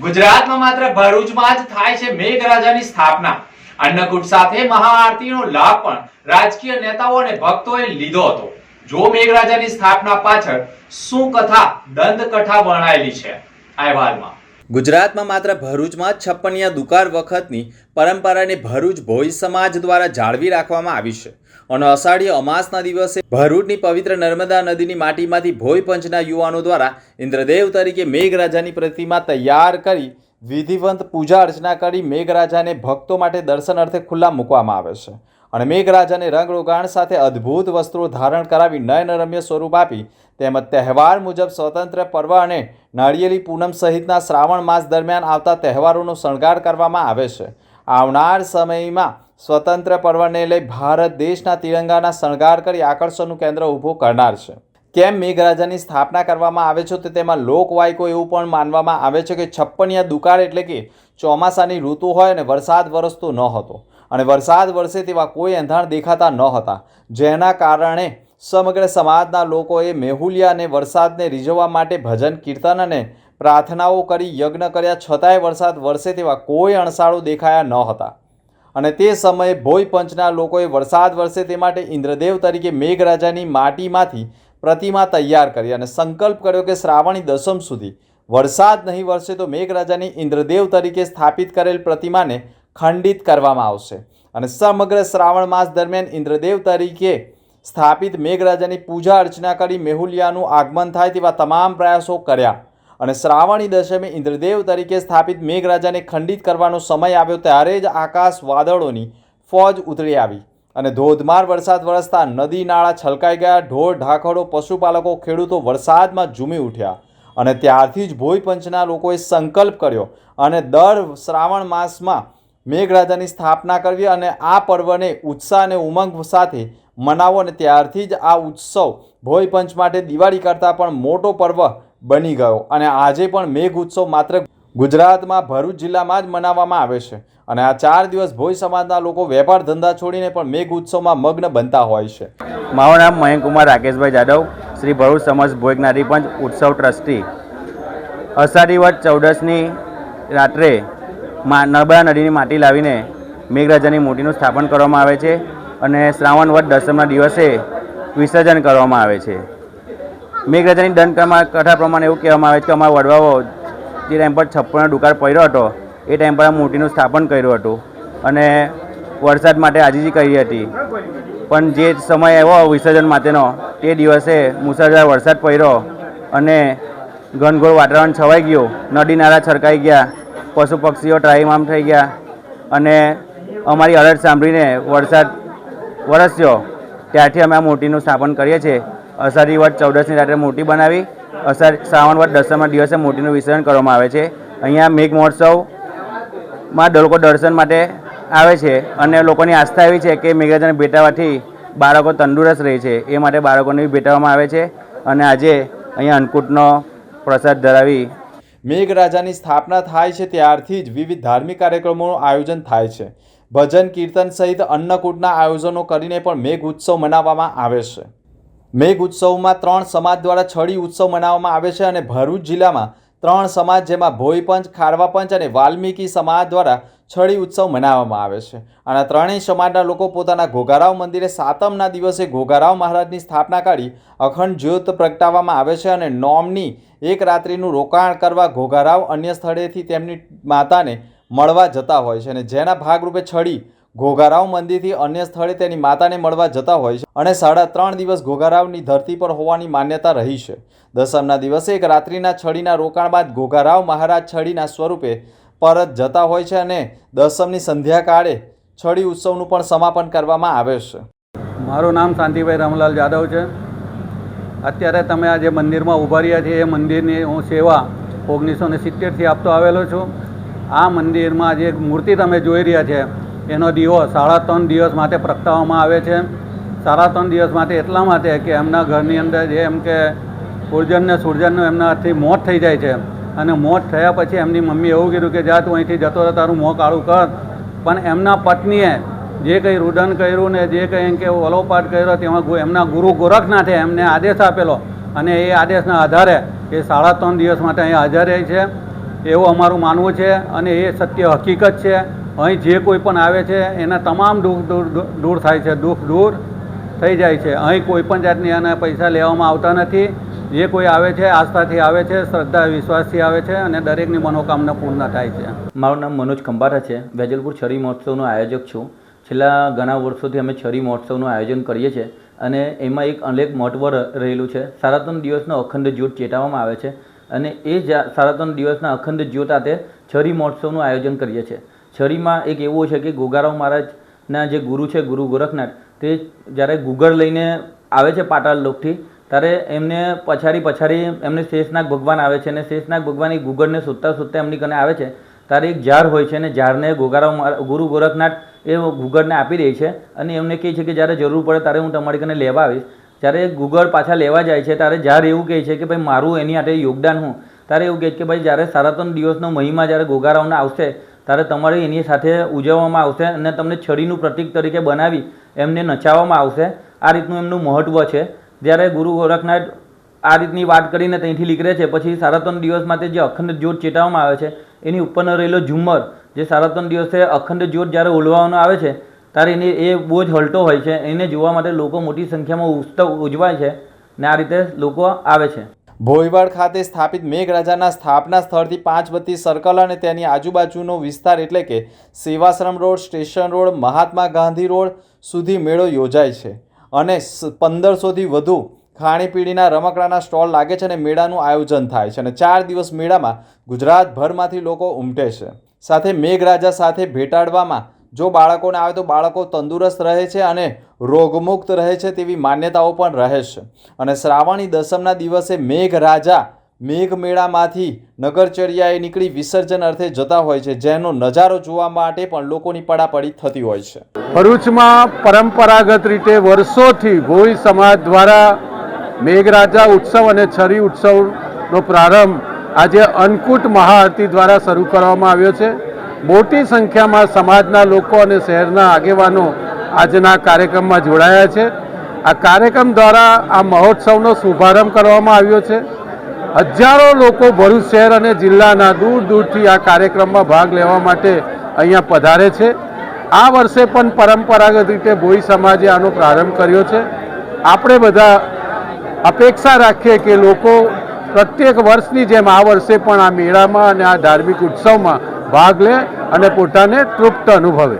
ગુજરાતમાં માત્ર ભરૂચમાં જ થાય છે મેઘરાજાની સ્થાપના. અન્નકૂટ સાથે મહાઆરતીનો લાભ પણ રાજકીય નેતાઓ અને ભક્તોએ લીધો હતો. જો મેઘરાજાની સ્થાપના પાછળ શું કથા દંતકથા વર્ણાયેલી છે? અહેવાલમાં. ગુજરાતમાં માત્ર ભરૂચમાં છપ્પનિયા દુકાળ વખતની પરંપરાને ભરૂચ ભોઈ સમાજ દ્વારા જાળવી રાખવામાં આવી છે. અને અષાઢી અમાસના દિવસે ભરૂચની પવિત્ર નર્મદા નદીની માટીમાંથી ભોઈ પંચના યુવાનો દ્વારા ઇન્દ્રદેવ તરીકે મેઘરાજાની પ્રતિમા તૈયાર કરી વિધિવંત પૂજા અર્ચના કરી મેઘરાજાને ભક્તો માટે દર્શન અર્થે ખુલ્લા મૂકવામાં આવે છે. અને મેઘરાજાને રંગ રોગાણ સાથે અદ્ભુત વસ્ત્રો ધારણ કરાવી નયનરમ્ય સ્વરૂપ આપી. તેમજ તહેવાર મુજબ સ્વતંત્ર પર્વ અને નાળિયેરી પૂનમ સહિતના શ્રાવણ માસ દરમિયાન આવતા તહેવારોનો શણગાર કરવામાં આવે છે. આવનાર સમયમાં સ્વતંત્ર પર્વને લઈ ભારત દેશના તિરંગાના શણગાર કરી આકર્ષણનું કેન્દ્ર ઊભું કરનાર છે. કેમ મેઘરાજાની સ્થાપના કરવામાં આવે છે તો તેમાં લોકવાયકો એવું પણ માનવામાં આવે છે કે છપ્પનિયા દુકાળ એટલે કે ચોમાસાની ઋતુ હોય અને વરસાદ વરસતો ન હતો. અને વરસાદ વરસે તેવા કોઈ એંધાણ દેખાતા ન હતા. જેના કારણે સમગ્ર સમાજના લોકોએ મેહુલિયા અને વરસાદને રીઝવવા માટે ભજન, કીર્તન અને પ્રાર્થનાઓ કરી યજ્ઞ કર્યા છતાંય વરસાદ વરસે તેવા કોઈ અણસાળો દેખાયા ન હતા. અને તે સમયે ભોઈ પંચના લોકોએ વરસાદ વરસે તે માટે ઇન્દ્રદેવ તરીકે મેઘરાજાની માટીમાંથી પ્રતિમા તૈયાર કરી અને સંકલ્પ કર્યો કે શ્રાવણી દસમ સુધી વરસાદ નહીં વરસે તો મેઘરાજાની ઇન્દ્રદેવ તરીકે સ્થાપિત કરેલ પ્રતિમાને ખંડિત કરવામાં આવશે. અને સમગ્ર શ્રાવણ માસ દરમિયાન ઇન્દ્રદેવ તરીકે સ્થાપિત મેઘરાજાની પૂજા અર્ચના કરી મેહુલિયાનું આગમન થાય તેવા તમામ પ્રયાસો કર્યા. અને શ્રાવણી દશમે ઇન્દ્રદેવ તરીકે સ્થાપિત મેઘરાજાને ખંડિત કરવાનો સમય આવ્યો ત્યારે જ આકાશ વાદળોની ફોજ ઉતરી આવી. અને ધોધમાર વરસાદ વરસતા નદી નાળા છલકાઈ ગયા, ઢોર ઢાંખડો પશુપાલકો, ખેડૂતો વરસાદમાં ઝૂમી ઉઠ્યા. અને ત્યારથી જ ભોઈ પંચના લોકોએ સંકલ્પ કર્યો. અને દર શ્રાવણ માસમાં મેઘરાજાની સ્થાપના કરવી અને આ પર્વને ઉત્સાહ અને ઉમંગ સાથે મનાવો અને ત્યારથી જ આ ઉત્સવ ભોયપંચ માટે દિવાળી કરતાં પણ મોટો પર્વ બની ગયો. અને આજે પણ મેઘ ઉત્સવ માત્ર ગુજરાતમાં, ભરૂચ જિલ્લામાં જ મનાવવામાં આવે છે. અને આ ચાર દિવસ ભોઈ સમાજના લોકો વેપાર ધંધા છોડીને પણ મેઘ ઉત્સવમાં મગ્ન બનતા હોય છે. મારું નામ મયંકુમાર રાકેશભાઈ જાદવ, શ્રી ભરૂચ સમાજ ભોગ નારીપંચ ઉત્સવ ટ્રસ્ટી. અષાઢી વટ ચૌદસની રાત્રે નર્મદા નદીની માટી લાવીને મેઘરાજાની મૂર્તિનું સ્થાપન કરવામાં આવે છે અને શ્રાવણ વટ દસમના દિવસે વિસર્જન કરવામાં આવે છે. મેઘરાજાની દંડ કથા પ્રમાણે એવું કહેવામાં આવે છે કે અમારા વડવાઓ જે ટાઈમ પર છપ્પનનો દુકાળ પડ્યો હતો, એ ટાઈમ પર આ મૂર્તિનું સ્થાપન કર્યું હતું અને વરસાદ માટે આજીજી કરી હતી. પણ જે સમય આવ્યો વિસર્જન માટેનો, તે દિવસે મુસળધાર વરસાદ પડ્યો અને ઘનઘોર વાતાવરણ છવાઈ ગયું. નદી નાળા છલકાઈ ગયા. પશુ પક્ષીઓ ત્રાહીમામ થઈ ગયા અને અમારી અરજ સાંભળીને વરસાદ વરસ્યો. ત્યારથી અમે આ મૂર્તિનું સ્થાપન કરીએ છીએ. અષાઢી વટ ચૌદસની રાત્રે મૂર્તિ બનાવી, અષાઢ શ્રાવણ વટ દસમના દિવસે મૂર્તિનું વિસર્જન કરવામાં આવે છે. અહીંયા મેઘ મહોત્સવમાં લોકો દર્શન માટે આવે છે અને લોકોની આસ્થા એવી છે કે મેઘરાજાને ભેટાવાથી બાળકો તંદુરસ્ત રહે છે. એ માટે બાળકોને બી ભેટાવવામાં આવે છે અને આજે અહીંયા અન્નકૂટનો પ્રસાદ ધરાવી મેઘરાજાની સ્થાપના થાય છે ત્યારથી જ વિવિધ ધાર્મિક કાર્યક્રમોનું આયોજન થાય છે. ભજન, કીર્તન સહિત અન્નકૂટના આયોજનો કરીને પણ મેઘ ઉત્સવ મનાવવામાં આવે છે. મેઘ ઉત્સવમાં ત્રણ સમાજ દ્વારા છડી ઉત્સવ મનાવવામાં આવે છે અને ભરૂચ જિલ્લામાં ત્રણ સમાજ જેમાં ભોઈ પંચ ખારવા પંચ અને વાલ્મીકી સમાજ દ્વારા છડી ઉત્સવ મનાવવામાં આવે છે. અને ત્રણેય સમાજના લોકો પોતાના ઘોઘારાવ મંદિરે સાતમના દિવસે ઘોઘારાવ મહારાજની સ્થાપના કરી અખંડ જ્યોત પ્રગટાવવામાં આવે છે અને નોમની એક રાત્રિનું રોકાણ કરવા ઘોઘારાવ અન્ય સ્થળેથી તેમની માતાને મળવા જતા હોય છે અને જેના ભાગરૂપે છડી ઘોઘારાવ મંદિરથી અન્ય સ્થળે તેની માતાને મળવા જતા હોય છે અને સાડા ત્રણ દિવસ ઘોઘારાવની ધરતી પર હોવાની માન્યતા રહી છે. દસમના દિવસે એક રાત્રિના છડીના રોકાણ બાદ ઘોઘારાવ મહારાજ છડીના સ્વરૂપે પરત જતા હોય છે અને દસમની સંધ્યાકાળે છડી ઉત્સવનું પણ સમાપન કરવામાં આવે છે. મારું નામ શાંતિભાઈ રામલાલ જાદવ છે. અત્યારે તમે આ જે મંદિરમાં ઊભા રહ્યા છે, એ મંદિરની હું સેવા ઓગણીસો ને સિત્તેરથી આપતો આવેલો છું. આ મંદિરમાં જે મૂર્તિ તમે જોઈ રહ્યા છે, એનો દીવો સાડા ત્રણ દિવસ માટે પ્રગટાવવામાં આવે છે. સાડા ત્રણ દિવસ માટે એટલા માટે કે એમના ઘરની અંદર જે એમ કે ઉર્જનને સૂર્જનનું એમનાથી મોત થઈ જાય છે. અને મોત થયા પછી એમની મમ્મી એવું કીધું કે, જા તું અહીંથી જતો રહે, તારું મોં કાળું કર. પણ એમના પત્નીએ જે કંઈ રુદન કર્યું ને જે કંઈ એમ કે ઓલોપાટ કર્યો, તેમાં એમના ગુરુ ગોરખનાથે એમને આદેશ આપેલો. અને એ આદેશના આધારે એ સાડા ત્રણ દિવસ માટે અહીં હાજર રહે છે. એવું અમારું માનવું છે અને એ સત્ય હકીકત છે. અહીં જે કોઈ પણ આવે છે, એના તમામ દુઃખ દૂર- દૂર થાય છે. દુઃખ દૂર થઈ જાય છે. અહીં કોઈ પણ જાતની એના પૈસા લેવામાં આવતા નથી. જે કોઈ આવે છે, આસ્થાથી આવે છે, શ્રદ્ધા, વિશ્વાસથી આવે છે અને દરેકની મનોકામના પૂર્ણ થાય છે. મારું નામ મનોજ ખંભારા છે. વેજલપુર છરી મહોત્સવનો આયોજક છું. છેલ્લા ઘણા વર્ષોથી અમે છરી મહોત્સવનું આયોજન કરીએ છીએ અને એમાં એક અનેક મહત્વ રહેલું છે. સાડા દિવસનો અખંડ જ્યોત ચેટાવવામાં આવે છે અને એ જા- સાડા ત્રણ દિવસના અખંડ જ્યોત આતે છરી મહોત્સવનું આયોજન કરીએ છીએ. છરીમાં એક એવું છે કે ગોગારાવ મહારાજના જે ગુરુ છે, ગુરુ ગોરખનાથ, તે જ્યારે ગુગળ લઈને આવે છે પાતાળ લોકથી ત્યારે એમને પછાડી પછાડી એમને શેષનાગ ભગવાન આવે છે અને શેષનાગ ભગવાન એ ગુગળને શોધતા શોધતા એમની કને આવે છે. ત્યારે એક ઝાડ હોય છે અને ઝાડને ગોગારા ગુરુ ગોરખનાથ એ ગુગળને આપી દે છે અને એમને કહે છે કે જ્યારે જરૂર પડે ત્યારે હું તમારી કને લેવા આવીશ. જ્યારે ગુગળ પાછા લેવા જાય છે ત્યારે ઝાડ એવું કહે છે કે ભાઈ મારું એની આટે યોગદાન હું. ત્યારે એવું કહે છે કે ભાઈ જ્યારે સાડા ત્રણ દિવસનો મહિમા જ્યારે ગોગારાઓને આવશે ત્યારે તમારે એની સાથે ઉજવવામાં આવશે અને તમને છડીનું પ્રતીક તરીકે બનાવી એમને નચાવવામાં આવશે. આ રીતનું એમનું મહત્ત્વ છે. જ્યારે ગુરુ ગોરખનાથ આ રીતની વાત કરીને ત્યાંથી નીકળે છે, પછી સાડા ત્રણ દિવસ માટે જે અખંડ જ્યોત ચેતવવામાં આવે છે, એની ઉપરનો રહેલો ઝુમ્મર, જે સાડા દિવસે અખંડ જ્યોત જ્યારે ઓલવાનો આવે છે, ત્યારે એને એ બહુ જ હલતો હોય છે, એને જોવા માટે લોકો મોટી સંખ્યામાં ઉત્સવ ઉજવાય છે ને આ રીતે લોકો આવે છે. ભોયવાડ ખાતે સ્થાપિત મેઘરાજાના સ્થાપના સ્થળથી પાંચ બત્તી સર્કલ અને તેની આજુબાજુનો વિસ્તાર એટલે કે Sevashram road, station road, Mahatma Gandhi road સુધી મેળો યોજાય છે. અને પંદરસોથી વધુ ખાણીપીણીના રમકડાના સ્ટોલ લાગે છે અને મેળાનું આયોજન થાય છે અને ચાર દિવસ મેળામાં ગુજરાતભરમાંથી લોકો ઉમટે છે. સાથે મેઘરાજા સાથે ભેટાડવામાં જો બાળકોને આવે તો બાળકો તંદુરસ્ત રહે છે અને રોગમુક્ત રહે છે તેવી માન્યતાઓ પણ રહે છે. અને શ્રાવણી દસમના દિવસે મેઘરાજા મેઘમેળામાંથી નગરચર્યાએ નીકળી વિસર્જન અર્થે જતા હોય છે, જેનો નજારો જોવા માટે પણ લોકોની પડાપડી થતી હોય છે. ભરૂચમાં પરંપરાગત રીતે વર્ષોથી ભોઈ સમાજ દ્વારા મેઘરાજા ઉત્સવ અને છરી ઉત્સવનો પ્રારંભ આજે અન્નકૂટ મહાઆરતી દ્વારા શરૂ કરવામાં આવ્યો છે. મોટી સંખ્યામાં સમાજના લોકો અને શહેરના આગેવાનો આજના કાર્યક્રમમાં જોડાયા છે. આ કાર્યક્રમ દ્વારા આ મહોત્સવનો શુભારંભ કરવામાં આવ્યો છે. હજારો લોકો ભરૂચ શહેર અને જિલ્લાના દૂર દૂરથી આ કાર્યક્રમમાં ભાગ લેવા માટે અહીંયા પધારે છે. આ વર્ષે પણ પરંપરાગત રીતે ભોઈ સમાજે આનો પ્રારંભ કર્યો છે. આપણે બધા અપેક્ષા રાખીએ કે લોકો પ્રત્યેક વર્ષની જેમ આ વર્ષે પણ આ મેળામાં અને આ ધાર્મિક ઉત્સવમાં ભાગ લે અને પોતાને તૃપ્ત અનુભવે.